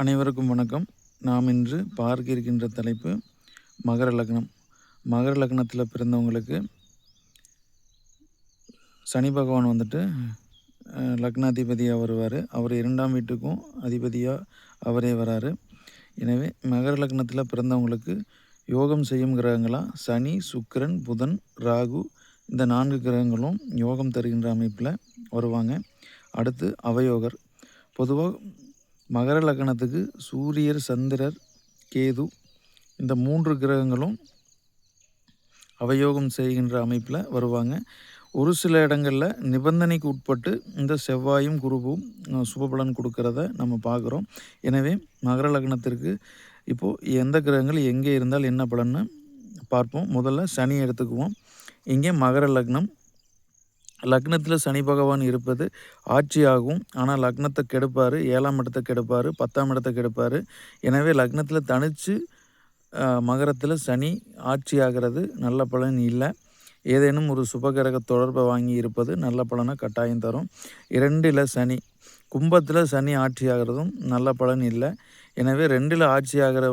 அனைவருக்கும் வணக்கம். நாம் இன்று பார்க்க இருக்கின்ற தலைப்பு மகர லக்னம். மகர லக்னத்தில் பிறந்தவங்களுக்கு சனி பகவான் வந்துட்டு லக்னாதிபதியாக வருவார். அவர் இரண்டாம் வீட்டுக்கும் அதிபதியாக அவரே வராரு. எனவே மகர லக்னத்தில் பிறந்தவங்களுக்கு யோகம் செய்யும் கிரகங்களாக சனி சுக்கிரன் புதன் ராகு இந்த நான்கு கிரகங்களும் யோகம் தருகின்ற அமைப்பில் வருவாங்க. அடுத்து அவயோகர். பொதுவாக மகர லக்னத்துக்கு சூரியர் சந்திரர் கேது இந்த மூன்று கிரகங்களும் அவயோகம் செய்கின்ற அமைப்பில் வருவாங்க. ஒரு சில இடங்களில் நிபந்தனைக்கு உட்பட்டு இந்த செவ்வாயும் குருவும் சுபபலன் கொடுக்கறத நம்ம பார்க்குறோம் எனவே மகர லக்னத்திற்கு இப்போது எந்த கிரகங்கள் எங்கே இருந்தால் என்ன பலன்னு பார்ப்போம். முதல்ல சனி எடுத்துக்குவோம். இங்கே மகர லக்னம் லக்னத்தில் சனி பகவான் இருப்பது ஆட்சியாகும். ஆனால் லக்னத்தை கெடுப்பார் ஏழாம் இடத்தை கெடுப்பார் பத்தாம் இடத்தை கெடுப்பார். எனவே லக்னத்தில் தனித்து மகரத்தில் சனி ஆட்சி ஆகிறது நல்ல பலன் இல்லை. ஏதேனும் ஒரு சுபகிரக தொடர்பை வாங்கி இருப்பது நல்ல பலனை கட்டாயம் தரும். இரண்டில் சனி கும்பத்தில் சனி ஆட்சி ஆகிறதும் நல்ல பலன் இல்லை. எனவே ரெண்டில் ஆட்சி ஆகிற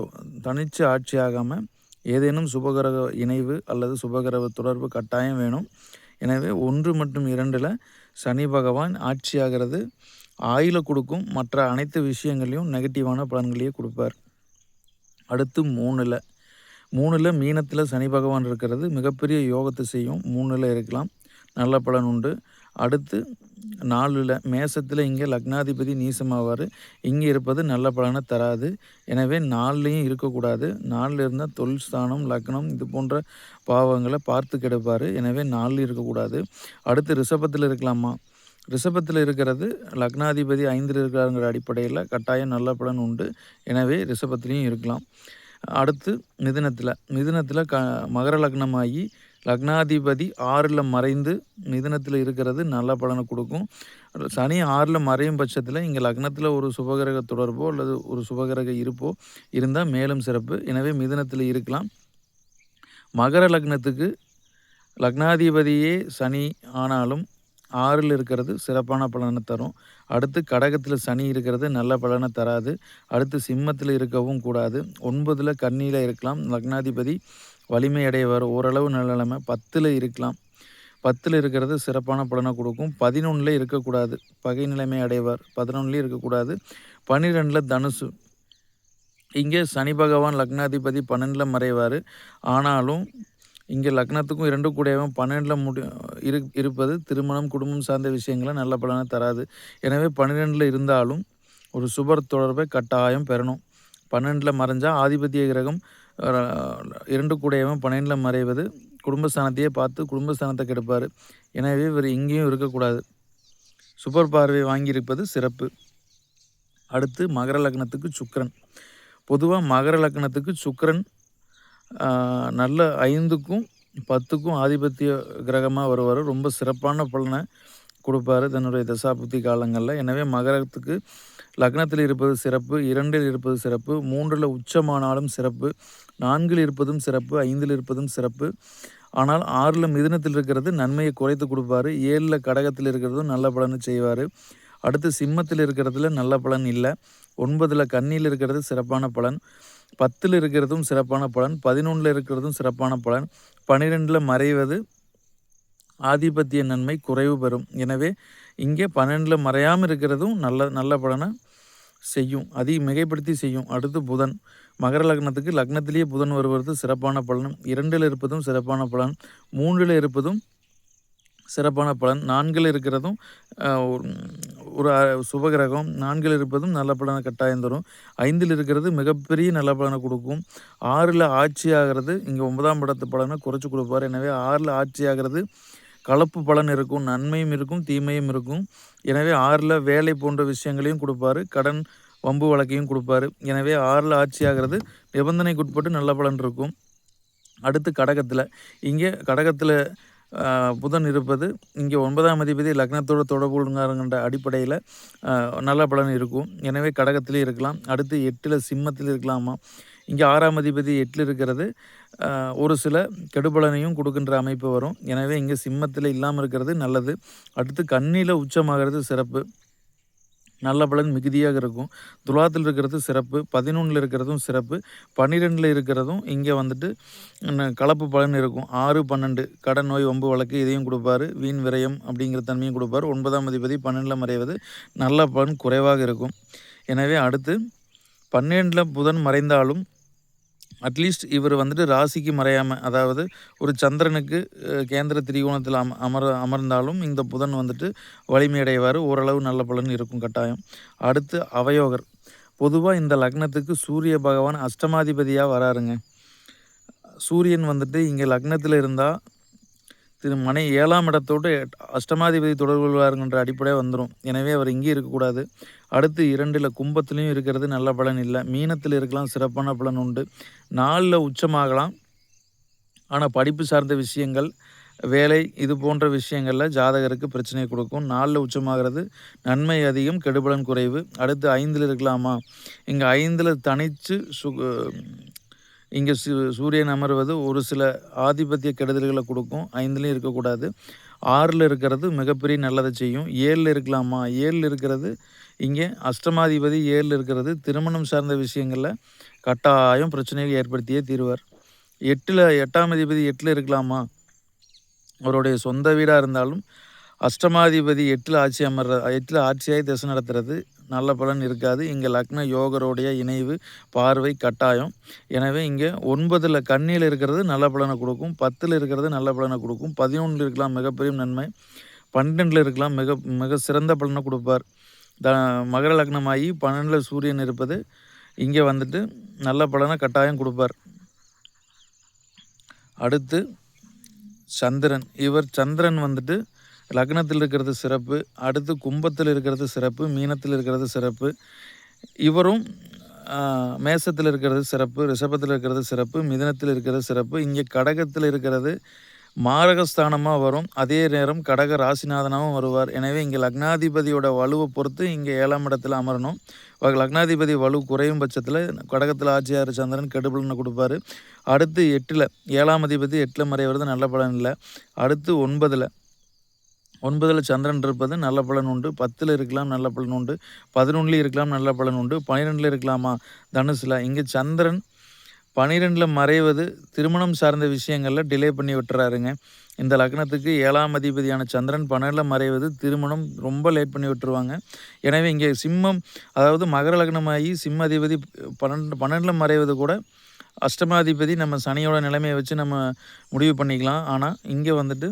தனித்து ஆட்சி ஆகாமல் ஏதேனும் சுபகிரக இணைவு அல்லது சுபகிரக தொடர்பு கட்டாயம் வேணும். எனவே ஒன்று மற்றும் இரண்டில் சனி பகவான் ஆட்சியாகிறது. ஆயில கொடுக்கும் மற்ற அனைத்து விஷயங்களையும் நெகட்டிவான பலன்களையே கொடுப்பார். அடுத்து மூணில். மூணில் மீனத்தில் சனி பகவான் இருக்கிறது. மிகப்பெரிய யோகத்தை செய்யும். மூணில் இருக்கலாம். நல்ல பலன் உண்டு. அடுத்து நாலில் மேசத்தில் இங்கே லக்னாதிபதி நீசமாவார். இங்கே இருப்பது நல்ல பலனை தராது. எனவே நாலுலேயும் இருக்கக்கூடாது. நாலில் இருந்தால் தொழில் ஸ்தானம் லக்னம் இது போன்ற பாவங்களை பார்த்து கெடுப்பார். எனவே நாலில் இருக்கக்கூடாது. அடுத்து ரிஷபத்தில் இருக்கலாமா? ரிஷபத்தில் இருக்கிறது லக்னாதிபதி ஐந்தில் இருக்கிறாங்கிற அடிப்படையில் கட்டாயம் நல்ல பலன் உண்டு. எனவே ரிஷபத்துலேயும் இருக்கலாம். அடுத்து மிதுனத்தில். மிதுனத்தில் க மகர லக்னமாகி லக்னாதிபதி ஆறில் மறைந்து மிதனத்தில் இருக்கிறது நல்ல பலனை கொடுக்கும். சனி ஆறில் மறையும் பட்சத்தில் இங்கே லக்னத்தில் ஒரு சுபகிரக தொடர்போ அல்லது ஒரு சுபகிரக இருப்போ இருந்தால் மேலும் சிறப்பு. எனவே மிதனத்தில் இருக்கலாம். மகர லக்னத்துக்கு லக்னாதிபதியே சனி ஆனாலும் ஆறில் இருக்கிறது சிறப்பான பலனை தரும். அடுத்து கடகத்தில் சனி இருக்கிறது நல்ல பலனை தராது. அடுத்து சிம்மத்தில் இருக்கவும் கூடாது. ஒன்பதில் கண்ணியில் இருக்கலாம். லக்னாதிபதி வலிமை அடையவர் ஓரளவு நிலைமை பத்தில் இருக்கலாம். பத்தில் இருக்கிறது சிறப்பான பலனை கொடுக்கும். பதினொன்றில் இருக்கக்கூடாது. பகை நிலைமை அடைவார். பதினொன்றுலேயும் இருக்கக்கூடாது. பன்னிரெண்டில் தனுசு. இங்கே சனி பகவான் லக்னாதிபதி பன்னெண்டில் மறைவார். ஆனாலும் இங்கே லக்னத்துக்கும் இரண்டு கூடையவும் பன்னெண்டில் முடி இரு இருப்பது திருமணம் குடும்பம் சார்ந்த விஷயங்களை நல்ல பலனை தராது. எனவே பன்னிரெண்டில் இருந்தாலும் ஒரு சுபர் தொடர்பை கட்டாயம் பெறணும். பன்னெண்டில் மறைஞ்சால் ஆதிபத்திய கிரகம் இரண்டு கூடையவன் பனையனில் மறைவது குடும்பஸ்தானத்தையே பார்த்து குடும்பஸ்தானத்தை கெடுப்பார். எனவே இவர் இங்கேயும் இருக்கக்கூடாது. சுப்பர் பார்வை வாங்கியிருப்பது சிறப்பு. அடுத்து மகர லக்னத்துக்கு சுக்கரன். பொதுவாக மகர லக்னத்துக்கு சுக்கரன் நல்ல ஐந்துக்கும் பத்துக்கும் ஆதிபத்திய கிரகமாக வருவார். ரொம்ப சிறப்பான பலனை கொடுப்பார். தன்னுடைய தசாபுத்தி காலங்களில். எனவே மகரத்துக்கு லக்னத்தில் இருப்பது சிறப்பு இரண்டில் இருப்பது சிறப்பு மூன்றில் உச்சமானாலும் சிறப்பு நான்கில் இருப்பதும் சிறப்பு ஐந்தில் இருப்பதும் சிறப்பு. ஆனால் ஆறில் மிதுனத்தில் இருக்கிறது நன்மையை குறைத்து கொடுப்பாரு. ஏழில் கடகத்தில் இருக்கிறதும் நல்ல பலன் செய்வார். அடுத்து சிம்மத்தில் இருக்கிறதுல நல்ல பலன் இல்லை. ஒன்பதில் கண்ணியில் இருக்கிறது சிறப்பான பலன். பத்தில் இருக்கிறதும் சிறப்பான பலன். பதினொன்றில் இருக்கிறதும் சிறப்பான பலன். பன்னிரெண்டில் மறைவது ஆதிபத்திய நன்மை குறைவு பெறும். எனவே இங்கே பன்னெண்டில் மறையாமல் இருக்கிறதும் நல்ல நல்ல பலனை செய்யும். அதை மிகைப்படுத்தி செய்யும். அடுத்து புதன். மகர லக்னத்துக்கு லக்னத்திலேயே புதன் வருவது சிறப்பான பலன். இரண்டில் இருப்பதும் சிறப்பான பலன். மூன்றில் இருப்பதும் சிறப்பான பலன். நான்கில் இருக்கிறதும் ஒரு சுபகிரகம். நான்கில் இருப்பதும் நல்ல பலனை கட்டாயம் தரும். ஐந்தில் இருக்கிறது மிகப்பெரிய நல்ல பலனை கொடுக்கும். ஆறில் ஆட்சி ஆகிறது இங்கே ஒன்பதாம் படத்து பலனை குறைச்சி கொடுப்பார். எனவே ஆறில் ஆட்சி ஆகிறது கலப்பு பலன் இருக்கும் நன்மையும் இருக்கும் தீமையும் இருக்கும். எனவே ஆறில் வேலை போன்ற விஷயங்களையும் கொடுப்பாரு கடன் வம்பு வழக்கையும் கொடுப்பாரு. எனவே ஆறில் ஆட்சி ஆகிறது நிபந்தனைக்கு உட்பட்டு நல்ல பலன் இருக்கும். அடுத்து கடகத்தில் இங்கே கடகத்தில் புதன் இருப்பது இங்கே ஒன்பதாம் அதிபதி லக்னத்தோடு தொடர்புங்கிறங்கிற அடிப்படையில் நல்ல பலன் இருக்கும். எனவே கடகத்திலே இருக்கலாம். அடுத்து எட்டில் சிம்மத்தில் இருக்கலாமா? இங்கே ஆறாம் அதிபதி எட்டில் இருக்கிறது ஒரு சில கெடுபலனையும் கொடுக்கின்ற அமைப்பு வரும். எனவே இங்கே சிம்மத்தில் இல்லாமல் இருக்கிறது நல்லது. அடுத்து கண்ணியில் உச்சமாகிறது சிறப்பு. நல்ல பலன் மிகுதியாக இருக்கும். துலாத்தில் இருக்கிறது சிறப்பு. பதினொன்றில் இருக்கிறதும் சிறப்பு. பன்னிரெண்டில் இருக்கிறதும் இங்கே வந்துட்டு கலப்பு பலன் இருக்கும். ஆறு பன்னெண்டு கடன் நோய் ஒம்பு வழக்கு இதையும் கொடுப்பாரு. வீண் விரயம் அப்படிங்கிற தன்மையும் கொடுப்பார். ஒன்பதாம் அதிபதி பன்னெண்டில் மறைவது நல்ல பலன் குறைவாக இருக்கும். எனவே அடுத்து பன்னெண்டில் புதன் மறைந்தாலும் அட்லீஸ்ட் இவர் வந்துட்டு ராசிக்கு மறையாமல் அதாவது ஒரு சந்திரனுக்கு கேந்திர திரிகோணத்தில் அம அமர அமர்ந்தாலும் இந்த புதன் வந்துட்டு வலிமையடைவார். ஓரளவு நல்ல பலன் இருக்கும் கட்டாயம். அடுத்து அவயோகர். பொதுவாக இந்த லக்னத்துக்கு சூரிய பகவான் அஷ்டமாதிபதியாக வராருங்க. சூரியன் வந்துட்டு இங்கே லக்னத்தில் இருந்தால் திரு மனை ஏழாம் இடத்தோடு அஷ்டமாதிபதி தொடர்பு கொள்வாருங்கிற அடிப்படையாக வந்துடும் எனவே அவர் இங்கே இருக்கக்கூடாது. அடுத்து இரண்டில் கும்பத்துலேயும் இருக்கிறது நல்ல பலன் இல்லை. மீனத்தில் இருக்கலாம் சிறப்பான பலன் உண்டு. நாலில் உச்சமாகலாம். ஆனால் படிப்பு சார்ந்த விஷயங்கள் வேலை இது போன்ற விஷயங்களில் ஜாதகருக்கு பிரச்சனை கொடுக்கும். நாலில் உச்சமாகிறது. நன்மை அதிகம் கெடுபலன் குறைவு. அடுத்து ஐந்தில் இருக்கலாமா? இங்கே ஐந்தில் தனித்து சு இங்கே சு சூரியன் அமர்வது ஒரு சில ஆதிபத்திய கெடுதல்களை கொடுக்கும். ஐந்துலேயும் இருக்கக்கூடாது. ஆறில் இருக்கிறது மிகப்பெரிய நல்லதை செய்யும். ஏழில் இருக்கலாமா? ஏழில் இருக்கிறது இங்கே அஷ்டமாதிபதி ஏழில் இருக்கிறது திருமணம் சார்ந்த விஷயங்களில் கட்டாயம் பிரச்சனைகள் ஏற்படுத்தியே தீருவார். எட்டில் எட்டாம் அதிபதி எட்டில் இருக்கலாமா? அவருடைய சொந்த வீடாக இருந்தாலும் அஷ்டமாதிபதி எட்டில் ஆட்சி அமர்ற எட்டில் ஆட்சியாகி திசை நடத்துறது நல்ல பலன் இருக்காது. இங்கே லக்ன யோகருடைய இணைவு பார்வை கட்டாயம். எனவே இங்கே ஒன்பதில் கண்ணியில் இருக்கிறது நல்ல பலனை கொடுக்கும் பத்தில் இருக்கிறது நல்ல பலனை கொடுக்கும் பதினொன்றில் இருக்கலாம் மிகப்பெரிய நன்மை பன்னெண்டில் இருக்கலாம் மிக மிக சிறந்த பலனை கொடுப்பார். த மகர லக்னமாகி பன்னெண்டில் சூரியன் இருப்பது இங்கே வந்துட்டு நல்ல பலனை கட்டாயம் கொடுப்பார். அடுத்து சந்திரன். இவர் சந்திரன் வந்துட்டு லக்னத்தில் இருக்கிறது சிறப்பு அடுத்து கும்பத்தில் இருக்கிறது சிறப்பு மீனத்தில் இருக்கிறது சிறப்பு. இவரும் மேசத்தில் இருக்கிறது சிறப்பு ரிஷபத்தில் இருக்கிறது சிறப்பு மிதனத்தில் இருக்கிறது சிறப்பு. இங்கே கடகத்தில் இருக்கிறது மாரகஸ்தானமாக வரும். அதே நேரம் கடக ராசிநாதனாகவும் வருவார். எனவே இங்கே லக்னாதிபதியோட வலுவை பொறுத்து இங்கே ஏழாம் இடத்துல அமரணும். லக்னாதிபதி வலு குறையும் பட்சத்தில் கடகத்தில் ஆட்சியார் சந்திரன் கெடுபலனை கொடுப்பாரு. அடுத்து எட்டில் ஏழாம் அதிபதி எட்டில் மறைவது நல்ல பலன் இல்லை. அடுத்து ஒன்பதில் ஒன்பதில் சந்திரன் இருப்பது நல்ல பலன் உண்டு. பத்தில் இருக்கலாம் நல்ல பலன் உண்டு. பதினொன்றில் இருக்கலாம் நல்ல பலன் உண்டு. பன்னிரெண்டில் இருக்கலாமா? தனுசில். இங்கே சந்திரன் பனிரெண்டில் மறைவது திருமணம் சார்ந்த விஷயங்களில் டிலே பண்ணி விட்டுறாருங்க. இந்த லக்னத்துக்கு ஏழாம் அதிபதியான சந்திரன் பன்னெண்டில் மறைவது திருமணம் ரொம்ப லேட் பண்ணி விட்டுருவாங்க. எனவே இங்கே சிம்மம் அதாவது மகர லக்னமாகி சிம்ம அதிபதி பன்னெண்டு பன்னெண்டில் மறைவது கூட அஷ்டமாதிபதி நம்ம சனியோட நிலைமையை வச்சு நம்ம முடிவு பண்ணிக்கலாம். ஆனால் இங்கே வந்துட்டு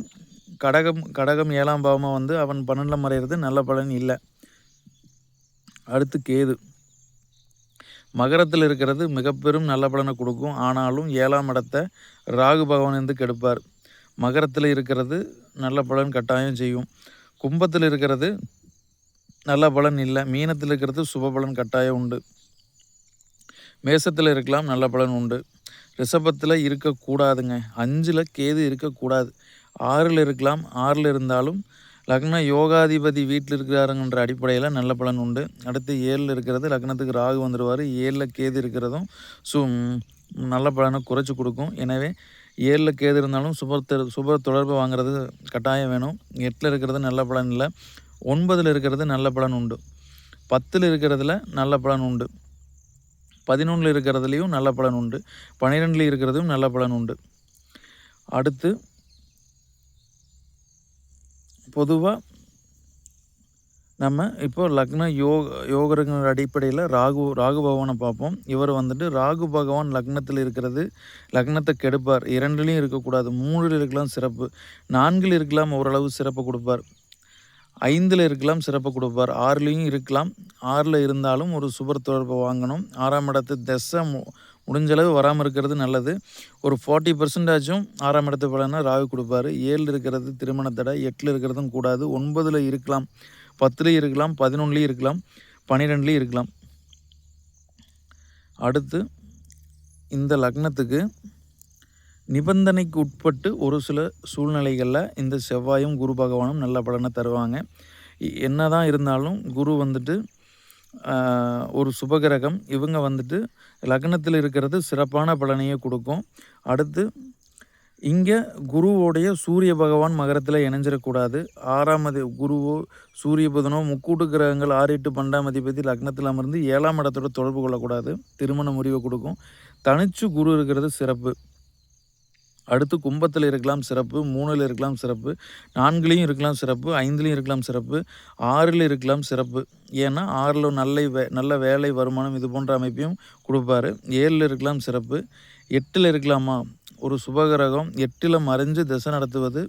கடகம் கடகம் ஏழாம் பாவமாக வந்து அவன் பன்னெண்டில் மறைகிறது நல்ல பலன் இல்லை. அடுத்து கேது. மகரத்தில் இருக்கிறது மிக பெரும் நல்ல பலனை கொடுக்கும். ஆனாலும் ஏழாம் இடத்தை ராகு பகவான் வந்து கெடுப்பார். மகரத்தில் இருக்கிறது நல்ல பலன் கட்டாயம் செய்யும். கும்பத்தில் இருக்கிறது நல்ல பலன் இல்லை. மீனத்தில் இருக்கிறது சுப பலன் கட்டாயம் உண்டு. மேசத்தில் இருக்கலாம் நல்ல பலன் உண்டு. ரிஷபத்தில் இருக்கக்கூடாதுங்க. அஞ்சில் கேது இருக்கக்கூடாது. ஆறில் இருக்கலாம் ஆறில் இருந்தாலும் லக்ன யோகாதிபதி வீட்டில் இருக்கிறாருங்கிற அடிப்படையில் நல்ல பலன் உண்டு. அடுத்து ஏழில் இருக்கிறது லக்னத்துக்கு ராகு வந்துடுவார். ஏழில் கேது இருக்கிறதும் சு நல்ல பலனை குறைச்சி கொடுக்கும். எனவே ஏழில் கேது இருந்தாலும் சுப சுப தொடர்பு வாங்குறது கட்டாயம் வேணும். எட்டில் இருக்கிறது நல்ல பலன் இல்லை ஒன்பதில் இருக்கிறது நல்ல பலன் உண்டு. பத்தில் இருக்கிறதுல நல்ல பலன் உண்டு. பதினொன்றில் இருக்கிறதுலையும் நல்ல பலன் உண்டு. பன்னிரெண்டில் இருக்கிறதும் நல்ல பலன் உண்டு. அடுத்து பொதுவாக நம்ம இப்போ லக்ன யோக யோகங்கிற அடிப்படையில் ராகு ராகு பகவானை பார்ப்போம். இவர் வந்துட்டு ராகு பகவான் லக்னத்தில் இருக்கிறது லக்னத்தை கெடுப்பார். இரண்டுலேயும் இருக்கக்கூடாது மூணில் இருக்கலாம் சிறப்பு. நான்கில் இருக்கலாம் ஓரளவு சிறப்பு கொடுப்பார். ஐந்தில் இருக்கலாம் சிறப்பு கொடுப்பார். ஆறுலேயும் இருக்கலாம். ஆறில் இருந்தாலும் ஒரு சுபர் தொடர்பை வாங்கணும். ஆறாம் இடத்து திசை முடிஞ்சளவு வராமல் இருக்கிறது நல்லது. ஒரு ஃபார்ட்டி பர்சன்டேஜும் ஆறாம் இடத்து பலனா ராகு கொடுப்பாரு. ஏழில் இருக்கிறது திருமண தடை எட்டில் இருக்கிறதும் கூடாது. ஒன்பதில் இருக்கலாம். பத்துலேயும் இருக்கலாம். பதினொன்றுலேயும் இருக்கலாம். பன்னிரெண்டுலேயும் இருக்கலாம். அடுத்து இந்த லக்னத்துக்கு நிபந்தனைக்கு உட்பட்டு ஒரு சில சூழ்நிலைகளில் இந்த செவ்வாயும் குரு பகவானும் நல்ல பலனை தருவாங்க. இ- என்னதான் இருந்தாலும் குரு வந்துட்டு ஒரு சுபகிரகம். இவங்க வந்துட்டு லக்னத்தில் இருக்கிறது சிறப்பான பலனையே கொடுக்கும். அடுத்து இங்கே குருவோடைய சூரிய பகவான் மகரத்தில் இணைஞ்சிடக்கூடாது ஆறாம் குருவோ சூரிய புதனோ முக்கூட்டு கிரகங்கள் ஆறு எட்டு பன்னெண்டாம் அதிபதி லக்னத்தில் அமர்ந்து ஏழாம் இடத்தோட தொடர்பு கொள்ளக்கூடாது. திருமண முறிவை கொடுக்கும். தனிச்சு குரு இருக்கிறது சிறப்பு. அடுத்து கும்பத்தில் இருக்கலாம் சிறப்பு மூணில் இருக்கலாம் சிறப்பு நான்குலேயும் இருக்கலாம் சிறப்பு ஐந்துலேயும் இருக்கலாம் சிறப்பு ஆறில் இருக்கலாம் சிறப்பு. ஏன்னா ஆறில் நல்ல வே நல்ல வேலை வருமானம் இது போன்ற அமைப்பையும் கொடுப்பாரு. ஏழில் இருக்கலாம் சிறப்பு எட்டில் இருக்கலாமா? ஒரு சுபகிரகம். எட்டில் மறைஞ்சு திசை நடத்துவது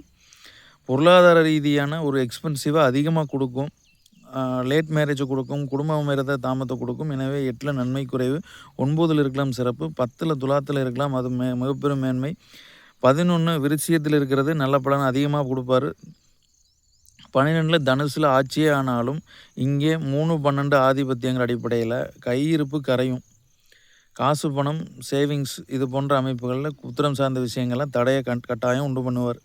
பொருளாதார ரீதியான ஒரு எக்ஸ்பென்சிவாக அதிகமாக கொடுக்கும். லேட் மேரேஜ் கொடுக்கும் குடும்ப அமைறத தாமத்தை கொடுக்கும். எனவே எட்டில் நன்மை குறைவு ஒன்பதில் இருக்கலாம் சிறப்பு பத்தில் துலாத்தில் இருக்கலாம். அது மே மிகப்பெரும் மேன்மை. பதினொன்று விருச்சியத்தில் இருக்கிறது. நல்ல பலன் அதிகமாக கொடுப்பாரு. பன்னிரெண்டில் தனுசில் ஆட்சியே ஆனாலும் இங்கே மூணு பன்னெண்டு ஆதிபத்தியங்கள் அடிப்படையில் கையிருப்பு கரையும். காசு பணம் சேவிங்ஸ் இது போன்ற அமைப்புகளில் குத்திரம் சார்ந்த விஷயங்கள்லாம் தடையை கட் கட்டாயம் உண்டு பண்ணுவார்.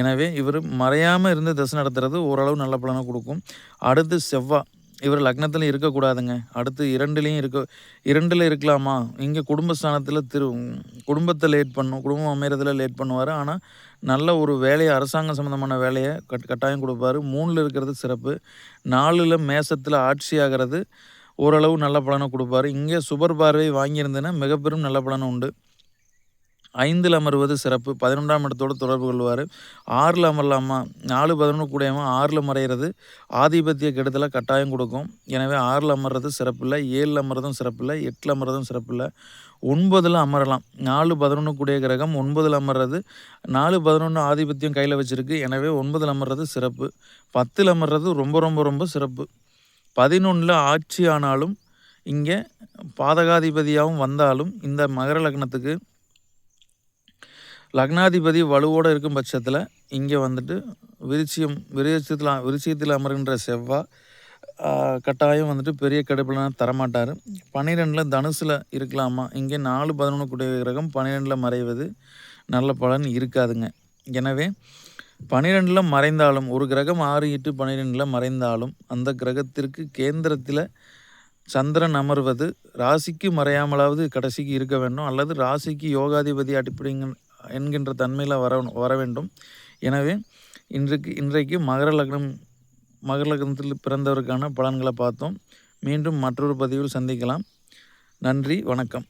எனவே இவர் மறையாமல் இருந்து தசை நடத்துறது ஓரளவு நல்ல பலனை கொடுக்கும். அடுத்து செவ்வாய் இவர் லக்னத்தில் இருக்கக்கூடாதுங்க. அடுத்து இரண்டுலேயும் இருக்க இரண்டில் இருக்கலாமா? இங்கே குடும்பஸ்தானத்தில் திரு குடும்பத்தை லேட் பண்ணும் குடும்பம் அமைகிறதுல லேட் பண்ணுவார். ஆனால் நல்ல ஒரு வேலையை அரசாங்கம் சம்மந்தமான வேலையை கட் கட்டாயம் கொடுப்பாரு. மூணில் இருக்கிறது சிறப்பு. நாலில் மேசத்தில் ஆட்சி ஆகிறது. ஓரளவு நல்ல பலனை கொடுப்பாரு. இங்கே சுபர் பார்வை வாங்கியிருந்தேன்னா மிகப்பெரும் நல்ல பலனும் உண்டு. ஐந்தில் அமர்வது சிறப்பு பதினொன்றாம் இடத்தோடு தொடர்பு கொள்வார். ஆறில் அமரலாமா நாலு பதினொன்று கூடியமா ஆறில் மறைகிறது ஆதிபத்திய கெடுதலை கட்டாயம் கொடுக்கும். எனவே ஆறில் அமர்றது சிறப்பில்லை ஏழில் அமர்றதும் சிறப்பில்லை எட்டில் அமர்றதும் சிறப்பில்லை. ஒன்பதில் அமரலாம். நாலு பதினொன்று கூடிய கிரகம் ஒன்பதில் அமர்றது. நாலு பதினொன்று ஆதிபத்தியம் கையில் வச்சுருக்கு. எனவே ஒன்பதில் அமர்றது சிறப்பு. பத்தில் அமர்றது ரொம்ப ரொம்ப ரொம்ப சிறப்பு. பதினொன்றில் ஆட்சி ஆனாலும் இங்கே பாதகாதிபதியாகவும் வந்தாலும் இந்த மகர லக்னத்துக்கு லக்னாதிபதி வலுவோடு இருக்கும் பட்சத்தில் இங்கே வந்துட்டு விருச்சியம் விருச்சியத்தில் விருச்சியத்தில் அமர்கின்ற செவ்வாய் கட்டாயம் வந்துட்டு பெரிய கடுப்பிலாம் தரமாட்டார். பன்னிரெண்டில் தனுசில் இருக்கலாமா? இங்கே நாலு பதினொன்று கூடிய கிரகம் பன்னிரெண்டில் மறைவது நல்ல பலன் இருக்காதுங்க. எனவே பனிரெண்டில் மறைந்தாலும் ஒரு கிரகம் ஆறு எட்டு பன்னிரெண்டில் மறைந்தாலும் அந்த கிரகத்திற்கு கேந்திரத்தில் சந்திரன் அமர்வது ராசிக்கு மறையாமலாவது கடைசிக்கு இருக்க வேண்டும். அல்லது ராசிக்கு யோகாதிபதி அடிப்படைங்க என்கின்ற தன்மையில் வர வர வேண்டும். எனவே இன்றைக்கு இன்றைக்கு மகர லக்னம் மகர லக்னத்தில் பிறந்தவருக்கான பலன்களை பார்த்தோம். மீண்டும் மற்றொரு பதிவில் சந்திக்கலாம். நன்றி வணக்கம்.